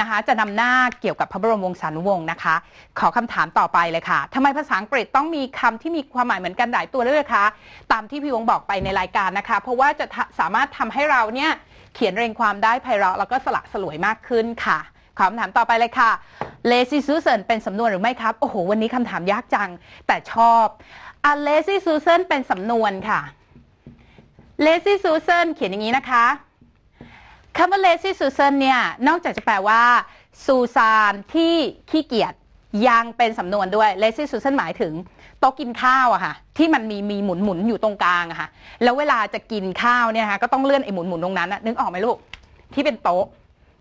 นะคะจะนำหน้าเกี่ยวกับพระบรมวงศานุวงศ์นะคะ ขอคำถามต่อไปเลยค่ะทำไมภาษาอังกฤษต้องมีคำที่มีความหมายเหมือนกันหลายตัวด้วยคะตามที่พี่วงบอกไปในรายการนะคะ เพราะว่าจะสามารถทำให้เราเนี่ยเขียนเรียงความได้ไพเราะแล้วก็สละสลวยมากขึ้นค่ะคำถามต่อไปเลยค่ะ lazy Susan เป็นสำนวนหรือไม่ครับ โอ้โห วันนี้คำถามยากจัง แต่ชอบ a lazy Susan เป็นสำนวนค่ะ lazy Susan เขียนอย่างนี้นะคะ คำว่า lazy Susan เนี่ย นอกจากจะแปลว่าซูซานที่ขี้เกียจยังเป็นสำนวนด้วย lazy Susan หมายถึงโต๊ะกินข้าวอะค่ะ ที่มันมีมีหมุนหมุนอยู่ตรงกลางอะค่ะ แล้วเวลาจะกินข้าวเนี่ยนะคะก็ต้องเลื่อนไอ้หมุนหมุนตรงนั้นอะนึกออกไหมลูกที่เป็นโต๊ะ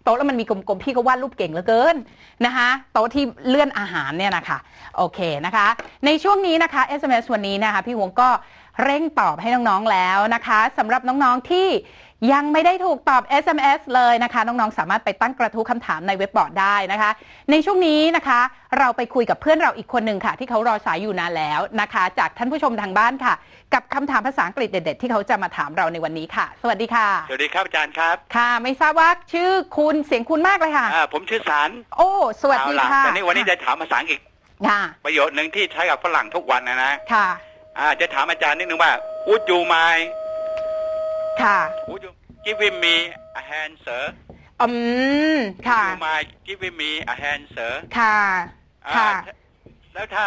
โต๊ะแล้วมันมีกลมๆ พี่ก็วาดรูปเก่งเหลือเกินนะคะโต๊ะที่เลื่อนอาหารเนี่ยนะคะโอเคนะคะ ในช่วงนี้นะคะ SMS วันนี้นะคะ พี่วงก็เร่งตอบให้น้องๆแล้วนะคะสำหรับน้องๆที่ ยังไม่ได้ถูกตอบ SMS เลยนะคะ น้องๆ สามารถไปตั้งกระทู้คำถามในเว็บบอร์ดได้นะคะ ในช่วงนี้นะคะ เราไปคุยกับเพื่อนเราอีกคนหนึ่งค่ะ ที่เขารอสายอยู่นานแล้วนะคะ จากท่านผู้ชมทางบ้านค่ะ กับคำถามภาษาอังกฤษเด็ด ๆ ที่เขาจะมาถามเราในวันนี้ค่ะ สวัสดีค่ะ สวัสดีครับอาจารย์ครับ ค่ะ ไม่ทราบว่าชื่อคุณเสียงคุณมากเลยค่ะอ่าผมชื่อสารโอ้ สวัสดีเอาล่ค่ะตอนนี้วันนี้จะถามภาษาอังกฤษค่ะประโยชน์หนึ่งที่ใช้กับฝรั่งทุกวันนะนะค่ะอ่าจะถามอาจารย์นิดนึงว่า Would you mind ค่ะ Would you giving me a hand sir อืม ค่ะ Would you mind giving me a hand sir ค่ะ อ่าค่ะ แล้วถ้า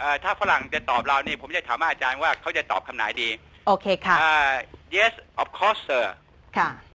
อ่าถ้าฝรั่งจะตอบเรานี่ ผมจะถามอาจารย์ว่าเขาจะตอบคำไหนดีโอเคค่ะ อ่า Yes of course sir ค่ะ